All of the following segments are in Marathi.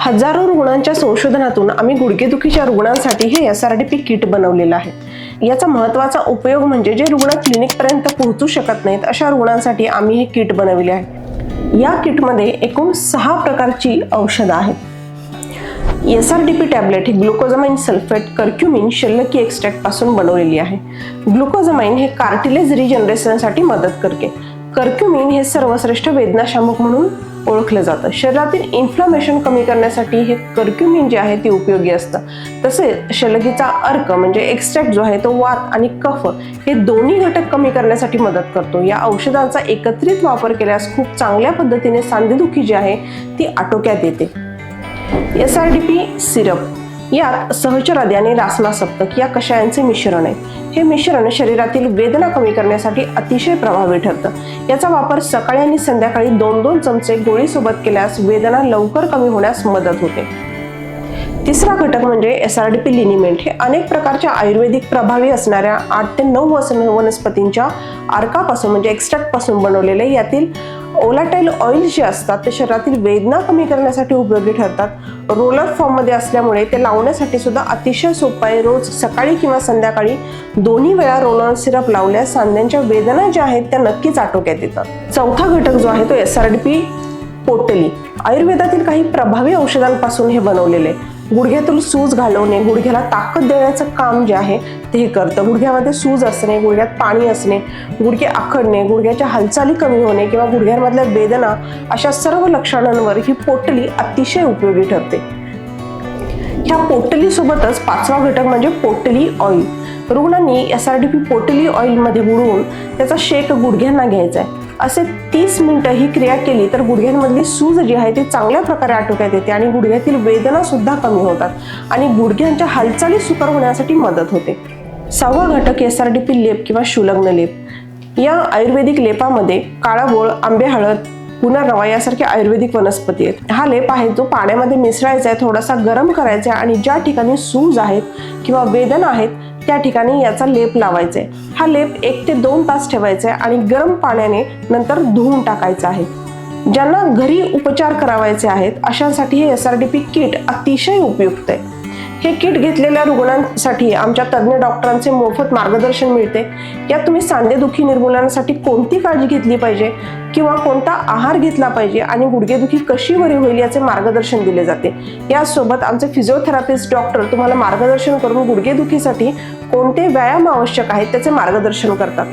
हजारो रुग्णांच्या संशोधनातून आम्ही गुडघेदुखीच्या रुग्णांसाठी हे S R D P kit बनवलेलं आहे. याचा महत्त्वाचा उपयोग म्हणजे जे रुग्ण क्लिनिकपर्यंत पोहोचू शकत नाहीत अशा रुग्णांसाठी आम्ही हे किट बनवले आहे. या किटमध्ये एकूण सहा प्रकारची औषधं आहेत. S R D P tablet ही ग्लुकोजमाइन सल्फेट कर्क्युमिन शल्लकी एक्स्ट्रॅक्टपासून बनवलेली आहे. ग्लुकोजमाइन हे कार्टिलेज रिजनरेशनसाठी मदत करते. कर्क्युमिन हे सर्वश्रेष्ठ वेदनाशामक म्हणून ओळखलं जातं. शरीरातील इन्फ्लामेशन कमी करण्यासाठी हे कर्क्युमिन जे आहे ते उपयोगी असतं. तसेच शलगीचा अर्क म्हणजे एक्स्ट्रॅक्ट जो आहे तो वात आणि कफ हे दोन्ही घटक कमी करण्यासाठी मदत करतो. या औषधांचा एकत्रित वापर केल्यास खूप चांगल्या पद्धतीने सांधेदुखी जी आहे ती आटोक्यात येते. S R D P syrup यात सहचरादी आणि रासना सप्तक या कषायांचे मिश्रण आहे. हे मिश्रण शरीरातील वेदना कमी करण्यासाठी अतिशय प्रभावी ठरतं. याचा वापर सकाळी आणि संध्याकाळी दोन दोन चमचे गोळीसोबत केल्यास वेदना लवकर कमी होण्यास मदत होते. तिसरा घटक म्हणजे S R D P liniment हे अनेक प्रकारच्या आयुर्वेदिक प्रभावी असणाऱ्या आठ ते नऊ वस वनस्पतींच्या अर्कापासून म्हणजे एक्स्ट्रॅक्टपासून बनवलेले यातील ओलाटाईल ऑइल जे असतात ते शरीरातील वेदना कमी करण्यासाठी उपयोगी ठरतात. रोलर फॉर्ममध्ये असल्यामुळे ते लावण्यासाठी सुद्धा अतिशय सोपं आहे. रोज सकाळी किंवा संध्याकाळी दोन्ही वेळा रोलर सिरप लावल्यास सांध्यांच्या वेदना ज्या आहेत त्या नक्कीच आटोक्यात येतात. चौथा घटक जो आहे तो एस आर डी पी पोटली. आयुर्वेदातील काही प्रभावी औषधांपासून हे बनवलेले. गुडघ्यातून सूज घालवणे गुडघ्याला ताकद देण्याचं काम जे आहे ते हे करतं. गुडघ्यामध्ये सूज असणे गुडघ्यात पाणी असणे गुडघे आखडणे गुडघ्याच्या हालचाली कमी होणे किंवा गुडघ्यांमधल्या वेदना अशा सर्व लक्षणांवर ही पोटली अतिशय उपयोगी ठरते. ह्या पोटलीसोबतच पाचवा घटक म्हणजे पोटली ऑइल रुग्णांनी एस आर डी पी पोटली ऑइलमध्ये बुडवून त्याचा शेक गुडघ्यांना घ्यायचा आहे. असे तीस मिनिटं ही क्रिया केली तर गुडघ्यांमधली सूज जी आहे ती चांगल्या प्रकारे आटोक्यात येते आणि गुडघ्यातील वेदना सुद्धा कमी होतात आणि गुडघ्यांच्या हालचाली सुकर होण्यासाठी मदत होते. सहावा घटक एस आर डी पी लेप किंवा शुलग्न लेप. या आयुर्वेदिक लेपामध्ये काळा गोळ आंबे हळद पुनर्नवा यासारखे आयुर्वेदिक वनस्पती आहेत. हा लेप आहे जो पाण्यामध्ये मिसळायचा आहे थोडासा गरम करायचा आहे आणि ज्या ठिकाणी सूज आहेत किंवा वेदना आहेत त्या ठिकाणी याचा लेप लावायचा. आहे हा लेप एक ते दोन तास ठेवायचा आहे आणि गरम पाण्याने नंतर धुवून टाकायचा आहे. ज्यांना घरी उपचार करावायचे आहेत अशांसाठी हे S R D P kit अतिशय उपयुक्त आहे. हे किट घेतलेल्या रुग्णांसाठी आमच्या तज्ज्ञ डॉक्टरांचे मोफत मार्गदर्शन मिळते. यात तुम्ही सांधेदुखी निर्मूलनासाठी कोणती काळजी घेतली पाहिजे किंवा कोणता आहार घेतला पाहिजे आणि गुडघेदुखी कशी बरी होईल याचे मार्गदर्शन दिले जाते. यासोबत आमचे फिजिओथेरापिस्ट डॉक्टर तुम्हाला मार्गदर्शन करून गुडघेदुखीसाठी कोणते व्यायाम आवश्यक आहेत त्याचे मार्गदर्शन करतात.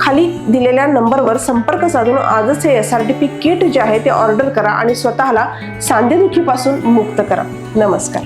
खाली दिलेल्या नंबरवर संपर्क साधून आजच हे S R T P kit जे आहे ते ऑर्डर करा आणि स्वतःला सांधेदुखीपासून मुक्त करा. नमस्कार.